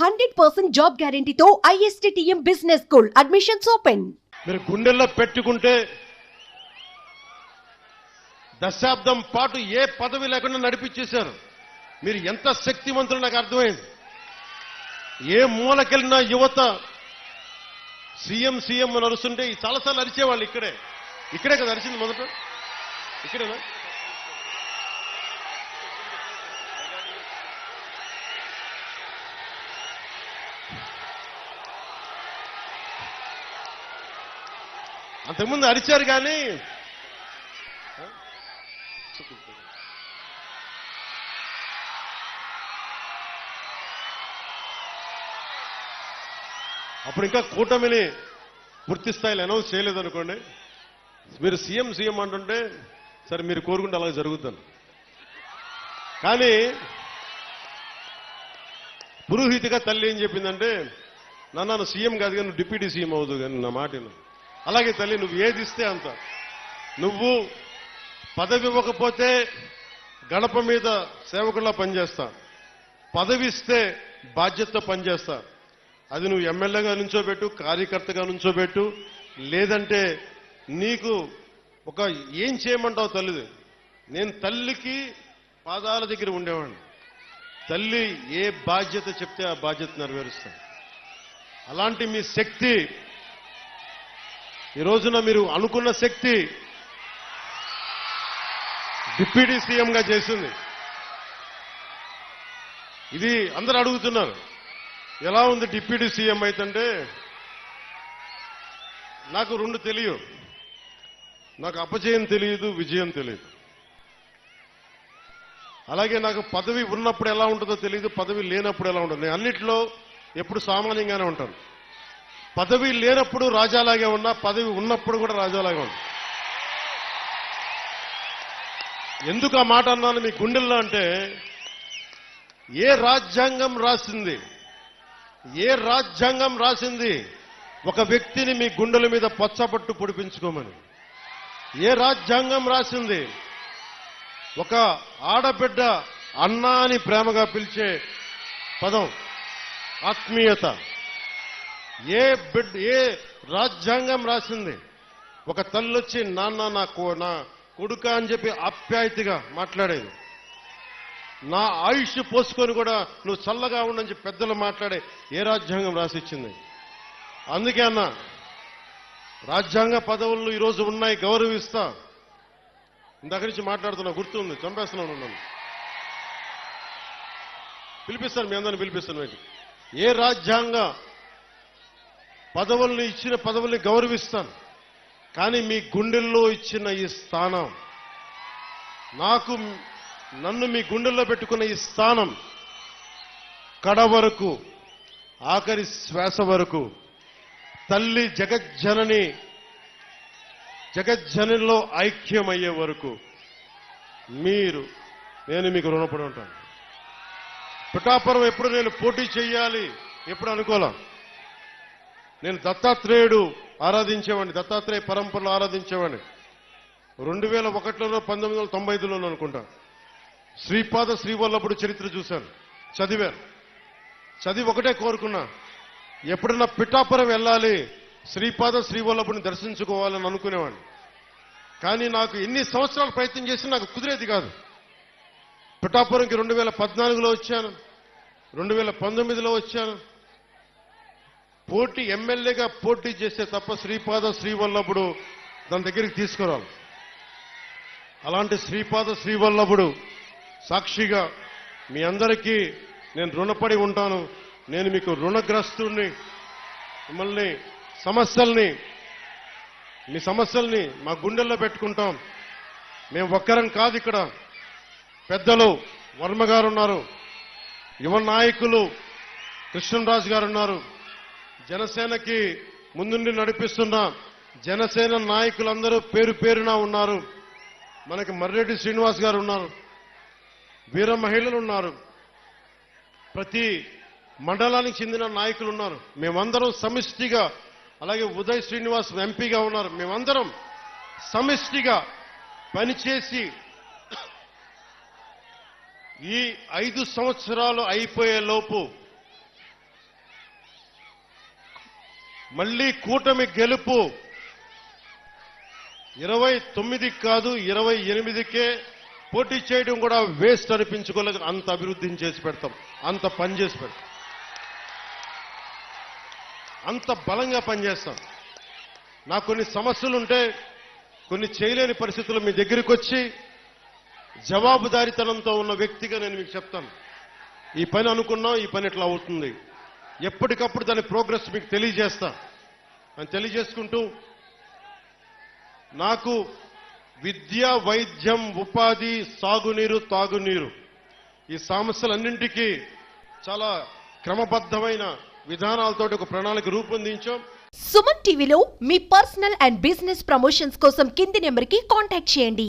Hundred percent job గ్యారంటీతో ISTM business school admissions open. మీరు గుండెల్లో పెట్టుకుంటే దశాబ్దం పాటు ఏ పదవి లేకుండా నడిపించేశారు. మీరు ఎంత శక్తివంతులు నాకు అర్థమైంది. ఏ మూలకెళ్ళిన యువత సీఎం సీఎం అని అరుస్తుంటే ఈ చాలాసార్లు అరిచేవాళ్ళు ఇక్కడే. ఇక్కడే కదా అరిచింది మొదట? ఇక్కడేనా? అంతకుముందు అరిచారు కానీ అప్పుడు ఇంకా కూటమిని పూర్తి స్థాయిలో అనౌన్స్ చేయలేదనుకోండి మీరు సీఎం సీఎం అంటుంటే సరే మీరు కోరుకుంటే అలాగే జరుగుతాను కానీ పురోహితిగా తల్లి ఏం చెప్పిందంటే నాన్న సీఎం కాదు కానీ నువ్వు డిప్యూటీ సీఎం అవుదు కానీ నా మాట అలాగే తల్లి నువ్వు ఏది ఇస్తే అంత. నువ్వు పదవి ఇవ్వకపోతే గడప మీద సేవకుల్లా పనిచేస్తా. పదవి ఇస్తే బాధ్యతతో పనిచేస్తా. అది నువ్వు ఎమ్మెల్యేగా నుంచోబెట్టు కార్యకర్తగా నుంచోబెట్టు లేదంటే నీకు ఒక ఏం చేయమంటావు తల్లిది? నేను తల్లికి పాదాల దగ్గర ఉండేవాడిని. తల్లి ఏ బాధ్యత చెప్తే ఆ బాధ్యత నెరవేరుస్తాను. అలాంటి మీ శక్తి ఈ రోజున మీరు అనుకున్న శక్తి డిప్యూటీ సీఎంగా చేసింది. ఇది అందరూ అడుగుతున్నారు ఎలా ఉంది డిప్యూటీ సీఎం అయితంటే నాకు రెండు తెలియదు నాకు అపజయం తెలియదు విజయం తెలియదు. అలాగే నాకు పదవి ఉన్నప్పుడు ఎలా ఉంటుందో తెలియదు పదవి లేనప్పుడు ఎలా ఉంటుంది. నేను అన్నిట్లో ఎప్పుడు సామాన్యంగానే ఉంటాను. పదవి లేనప్పుడు రాజాలాగే ఉన్నా పదవి ఉన్నప్పుడు కూడా రాజాలాగే ఉన్నా ఎందుకు ఆ మాట అన్నాను మీ గుండెల్లో అంటే ఏ రాజ్యాంగం రాసింది ఏ రాజ్యాంగం రాసింది ఒక వ్యక్తిని మీ గుండెల మీద పచ్చబట్టు పొడిపించుకోమని. ఏ రాజ్యాంగం రాసింది ఒక ఆడబిడ్డ అన్నా అని ప్రేమగా పిలిచే పదం ఆత్మీయత. ఏ బిడ్ ఏ రాజ్యాంగం రాసింది? ఒక తల్లొచ్చి నాన్న నా కో- నా కొడుక అని చెప్పి ఆప్యాయతగా మాట్లాడేది. నా ఆయుష్ పోసుకొని కూడా నువ్వు చల్లగా ఉండని చెప్పి పెద్దలు మాట్లాడే ఏ రాజ్యాంగం రాసిచ్చింది? అందుకే అన్న రాజ్యాంగ పదవులు ఈరోజు ఉన్నాయి గౌరవిస్తా. ఇందాక నుంచి మాట్లాడుతున్నా గుర్తుంది చంపేస్తున్నాను నన్ను. పిలిపిస్తాను మీ అందరిని పిలిపిస్తాను మీకు ఏ రాజ్యాంగ పదవుల్ని ఇచ్చిన పదవుల్ని గౌరవిస్తాను. కానీ మీ గుండెల్లో ఇచ్చిన ఈ స్థానం నాకు నన్ను మీ గుండెల్లో పెట్టుకున్న ఈ స్థానం కడ వరకు ఆఖరి శ్వాస వరకు తల్లి జగజ్జనని జగజ్జనంలో ఐక్యమయ్యే వరకు మీరు నేను మీకు రుణపడి ఉంటాను. పిఠాపురం ఎప్పుడు నేను పోటీ చేయాలి? ఎప్పుడు అనుకోలే? నేను దత్తాత్రేయుడు ఆరాధించేవాడిని దత్తాత్రేయ పరంపరలో ఆరాధించేవాడిని. రెండు వేల ఒకటిలోనో పంతొమ్మిది వందల తొంభై ఐదులోనో అనుకుంటా. శ్రీపాద శ్రీవల్లభుడు చరిత్ర చూశాను. చదివాను. చదివి ఒకటే కోరుకున్నా. ఎప్పుడన్నా పిఠాపురం వెళ్ళాలి శ్రీపాద శ్రీవల్లభుని దర్శించుకోవాలని అనుకునేవాడిని. కానీ నాకు ఎన్ని సంవత్సరాలు ప్రయత్నం చేసి నాకు కుదిరేది కాదు. పిఠాపురంకి రెండు వేల పద్నాలుగులో వచ్చాను. రెండు వేల పంతొమ్మిదిలో వచ్చాను. పోటీ ఎమ్మెల్యేగా పోటీ చేస్తే తప్ప శ్రీపాద శ్రీవల్లభుడు దాని దగ్గరికి తీసుకురాలి అలాంటి శ్రీపాద శ్రీవల్లభుడు సాక్షిగా మీ అందరికీ నేను రుణపడి ఉంటాను. నేను మీకు రుణగ్రస్తుని మిమ్మల్ని సమస్యల్ని మీ సమస్యల్ని మా గుండెల్లో పెట్టుకుంటాం. మేము ఒక్కరం కాదు ఇక్కడ. పెద్దలు వర్మ గారు ఉన్నారు యువ నాయకులు కృష్ణరాజు గారు ఉన్నారు. జనసేనకి ముందుండి నడిపిస్తున్న జనసేన నాయకులందరూ పేరు పేరున ఉన్నారు. మనకి మర్రెడ్డి శ్రీనివాస్ గారు ఉన్నారు. వీర మహిళలు ఉన్నారు. ప్రతి మండలానికి చెందిన నాయకులు ఉన్నారు. మేమందరం సమిష్టిగా అలాగే ఉదయ్ శ్రీనివాస్ ఎంపీగా ఉన్నారు. మేమందరం సమిష్టిగా పనిచేసి ఈ ఐదు సంవత్సరాలు అయిపోయే లోపు మళ్ళీ కూటమి గెలుపు ఇరవై తొమ్మిది కాదు ఇరవై ఎనిమిదికే పోటీ చేయడం కూడా వేస్ట్ అనిపించుకోలేదు. అంత అభివృద్ధిని చేసి పెడతాం. అంత పని చేసి పెడతాం. అంత బలంగా పనిచేస్తాం నాకు కొన్ని సమస్యలు ఉంటే కొన్ని చేయలేని పరిస్థితులు మీ దగ్గరికి వచ్చి జవాబుదారీతనంతో ఉన్న వ్యక్తిగా నేను మీకు చెప్తాను. ఈ పని అనుకున్నాం ఈ పని ఇట్లా అవుతుంది? ఎప్పటికప్పుడు దాని ప్రోగ్రెస్ మీకు తెలియజేస్తా. అని తెలియజేసుకుంటూ నాకు విద్య వైద్యం ఉపాధి సాగునీరు తాగునీరు ఈ సమస్యలన్నింటికీ చాలా క్రమబద్ధమైన విధానాలతోటి ఒక ప్రణాళిక రూపొందించాం. సుమన్ టీవీలో మీ పర్సనల్ అండ్ బిజినెస్ ప్రమోషన్స్ కోసం కింది నెంబర్కి కాంటాక్ట్ చేయండి.